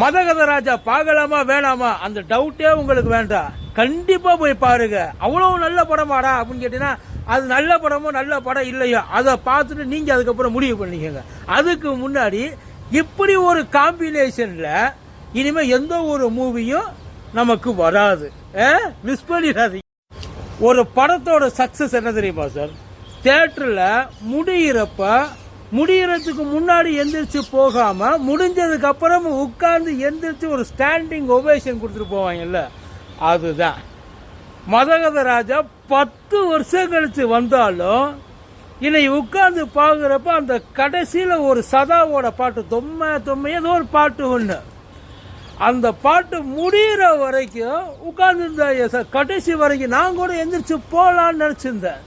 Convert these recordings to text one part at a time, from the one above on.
மதகதராஜா பார்க்கலாமா வேணாமா? அந்த டவுட்டே உங்களுக்கு வேண்டாம் கண்டிப்பாக போய் பாருங்க. அவ்வளோ நல்ல படமாடா அப்படின்னு கேட்டீங்கன்னா அது நல்ல படமோ நல்ல படம் இல்லையோ அதை பார்த்துட்டு நீங்கள் அதுக்கப்புறம் முடிவு பண்ணிக்கோங்க. அதுக்கு முன்னாடி இப்படி ஒரு காம்பினேஷனில் இனிமேல் எந்த ஒரு மூவியும் நமக்கு வராது. மிஸ் பண்ணிடாதீங்க. ஒரு படத்தோட சக்ஸஸ் என்ன தெரியுமா சார் தேட்டரில் முடியிறப்ப முடியறதுக்கு முன்னாடி எந்திரிச்சு போகாம முடிஞ்சதுக்கு அப்புறம் உட்கார்ந்து எந்திரிச்சு ஒரு ஸ்டாண்டிங் ஒவேஷன் கொடுத்துட்டு போவாங்கல்ல? அதுதான். மதகத ராஜா பத்து வருஷம் கழிச்சு வந்தாலும் இன்னை உட்கார்ந்து பார்க்குறப்ப அந்த கடைசியில் ஒரு சதாவோட பாட்டு தொம்மை தொம்ம ஏதோ ஒரு பாட்டு ஒன்று அந்த பாட்டு முடிகிற வரைக்கும் உட்கார்ந்துருந்தேன் சார் கடைசி வரைக்கும் நான் கூட எந்திரிச்சு போகலான்னு நினச்சிருந்தேன்.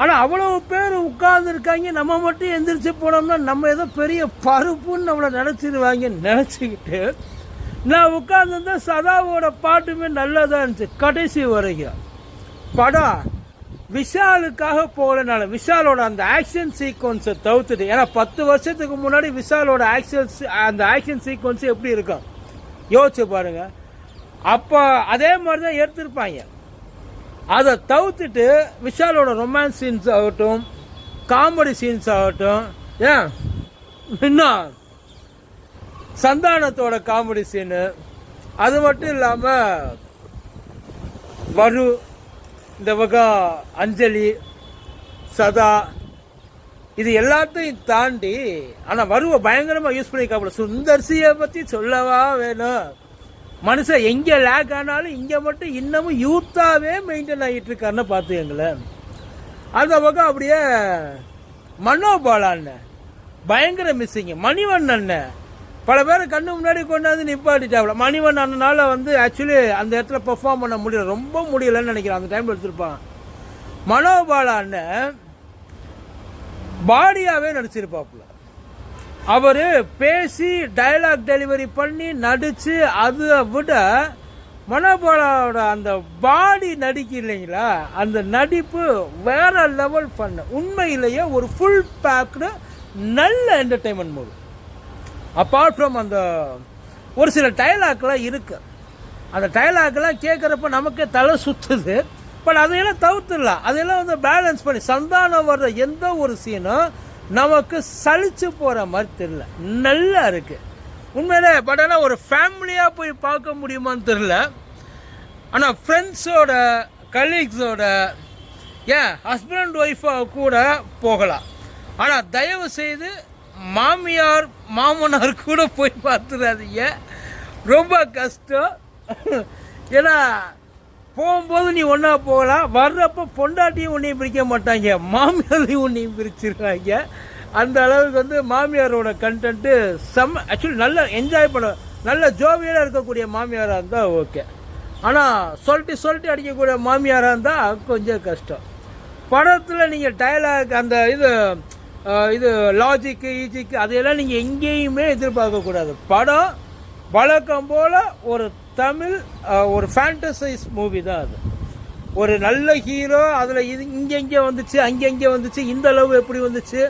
ஆனால் அவ்வளோ பேர் உட்கார்ந்துருக்காங்க. நம்ம மட்டும் எந்திரிச்சு போனோம்னா நம்ம ஏதோ பெரிய பருப்புன்னு நம்மளை நினச்சிருவாங்க. நினச்சிக்கிட்டு நான் உட்கார்ந்துருந்தேன் சதாவோட பாட்டுமே நல்லதாக இருந்துச்சு. கடைசி வரைக்கும். படம் விஷாலுக்காக போகலனால விஷாலோட அந்த ஆக்ஷன் சீக்வன்ஸை தவிர்த்துட்டு ஏன்னா பத்து வருஷத்துக்கு முன்னாடி விஷாலோட ஆக்ஷன் அந்த ஆக்ஷன் சீக்வன்ஸ் எப்படி இருக்கும்? யோசிச்சு பாருங்க. அப்போ அதே மாதிரி தான் எடுத்திருப்பாங்க. அதை தவிர்த்துட்டு விஷாலோட ரொமான்ஸ் சீன்ஸ் ஆகட்டும் காமெடி சீன்ஸ் ஆகட்டும் ஏன்? இன்னும். சந்தானத்தோட காமெடி சீனு அது மட்டும் இல்லாமல் வரு இந்த பக்கம் அஞ்சலி சதா இது எல்லாத்தையும் தாண்டி ஆனால் வருவை பயங்கரமாக யூஸ் பண்ணிக்காப்புல சுந்தர்சியை பற்றி சொல்லவா வேணும்? மனுஷன் எங்கே லேக் ஆனாலும் இங்கே மட்டும் இன்னமும் யூத்தாகவே மெயின்டைன் ஆகிட்டு இருக்காருன்னு பார்த்துக்கங்களேன். அந்த பக்கம் அப்படியே மனோபாலான்னு பயங்கர மிஸ்ஸிங் அண்ண பல பேர் கண்ணு முன்னாடி கொண்டாந்து நிப்பாட்டிட்டாப்ல. மணிவண்ணன் அண்ணனால் வந்து ஆக்சுவலி அந்த இடத்துல பெர்ஃபார்ம் பண்ண முடியல. ரொம்ப முடியலன்னு நினைக்கிறேன். அந்த டைம் எடுத்திருப்பான். மனோபாலா அண்ணன் பாடியாகவே நடிச்சிருப்பாப்புல. அவர் பேசி டைலாக் டெலிவரி பண்ணி நடித்து அதை விட மனோபாலாவோட அந்த பாடி நடிக்கு இல்லைங்களா? அந்த நடிப்பு வேற லெவல் பண்ண உண்மையிலேயே ஒரு ஃபுல் பேக்டு நல்ல என்டர்டைன்மெண்ட் மூவி அப்பார்ட் ஃப்ரம் அந்த ஒரு சில டைலாக்லாம் இருக்கு. அந்த டைலாக்லாம் கேட்குறப்ப நமக்கே தலை சுத்துது. பட் அதையெல்லாம் தவிர்த்துடலாம். அதையெல்லாம் வந்து பேலன்ஸ் பண்ணி சந்தானம் வர்ற எந்த ஒரு சீனும் நமக்கு சலிச்சு போகிற மாதிரி தெரியல. நல்லா இருக்குது உண்மையிலே பட் ஆனால் ஒரு ஃபேமிலியாக போய் பார்க்க முடியுமான்னு தெரில ஆனால் ஃப்ரெண்ட்ஸோட கலீக்ஸோட ஏன் ஹஸ்பண்ட் ஒய்ஃபாக கூட போகலாம். ஆனால் தயவு செய்து மாமியார் மாமனார் கூட போய் பார்த்துடாதீங்க ரொம்ப கஷ்டம். ஏன்னா போகும்போது நீ ஒன்றா போகலாம். வர்றப்போ பொண்டாட்டியும் ஒன்றையும் பிரிக்க மாட்டாங்க. மாமியாரையும் ஒன்றையும் பிரிச்சிருக்காங்க அந்த அளவுக்கு வந்து மாமியாரோட கண்டென்ட்டு செம்ம ஆக்சுவலி நல்ல என்ஜாய் பண்ண நல்ல ஜோவியலாக இருக்கக்கூடிய மாமியாராக இருந்தால் ஓகே ஆனால் சொல்லிட்டு சொல்லிட்டு அடிக்கக்கூடிய மாமியாராக இருந்தால் கொஞ்சம் கஷ்டம். படத்தில் நீங்கள் டயலாக் அந்த இது இது லாஜிக்கு ஈஜிக்கு அதையெல்லாம் நீங்கள் எங்கேயுமே எதிர்பார்க்கக்கூடாது படம் வழக்கம் போல் ஒரு தமிழ் ஒரு ஃபேண்டசைஸ் மூவி தான் அது. ஒரு நல்ல ஹீரோ அதில் இது இங்கே இங்கே வந்துச்சு அங்கே இங்கே வந்துச்சு இந்த அளவு எப்படி வந்துச்சு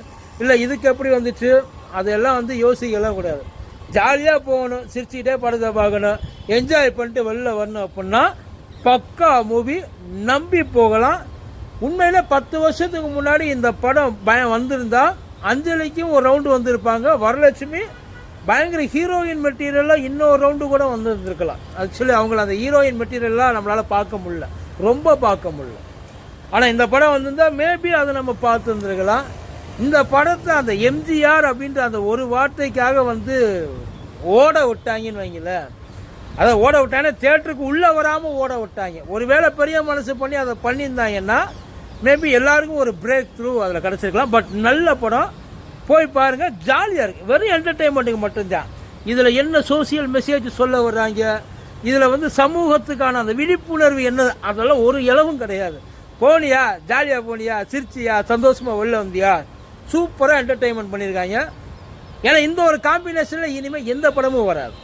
இல்லை இதுக்கு எப்படி வந்துச்சு அதெல்லாம் வந்து யோசிக்கலாம் கூடாது. ஜாலியாக போகணும் சிரிச்சுக்கிட்டே படத்தை பார்க்கணும் என்ஜாய் பண்ணிட்டு வெளில வரணும் அப்படின்னா பக்கா மூவி நம்பி போகலாம். உண்மையில் பத்து வருஷத்துக்கு முன்னாடி இந்த படம் பயம் வந்திருந்தா அஞ்சலிக்கும் ஒரு ரவுண்டு வந்திருப்பாங்க வரலட்சுமி பயங்கர ஹீரோயின் மெட்டீரியலாக இன்னொரு ரவுண்டு கூட வந்துருந்துருக்கலாம். ஆக்சுவலி அவங்கள அந்த ஹீரோயின் மெட்டீரியலாக நம்மளால் பார்க்க முடியல. ரொம்ப பார்க்க முடியல. ஆனால் இந்த படம் வந்திருந்தா மேபி அதை நம்ம பார்த்துருந்துருக்கலாம். இந்த படத்தை அந்த எம்ஜிஆர் அப்படின்ற அந்த ஒரு வார்த்தைக்காக வந்து ஓட விட்டாங்கன்னு வைங்கள அதை ஓட விட்டாங்கன்னா தேட்டருக்கு உள்ளே வராமல் ஓட விட்டாங்க. ஒருவேளை பெரிய மனசு பண்ணி அதை பண்ணியிருந்தாங்கன்னா மேபி எல்லாருக்கும் ஒரு பிரேக் த்ரூ அதில் கிடச்சிருக்கலாம். பட் நல்ல படம். போய் பாருங்கள் ஜாலியாக இருக்குது வெறும் என்டர்டெயின்மெண்ட்டுக்கு மட்டும்தான். இதில் என்ன சோசியல் மெசேஜ் சொல்ல வர்றாங்க? இதில் வந்து சமூகத்துக்கான அந்த விழிப்புணர்வு என்ன அதெல்லாம் ஒரு இளவும் கிடையாது. போனியா? ஜாலியாக போனியா? சிரிச்சியா? சந்தோஷமாக வெளில வந்தியா? சூப்பராக என்டர்டெயின்மெண்ட் பண்ணியிருக்காங்க ஏன்னா இந்த ஒரு காம்பினேஷனில் இனிமேல் எந்த படமும் வராது.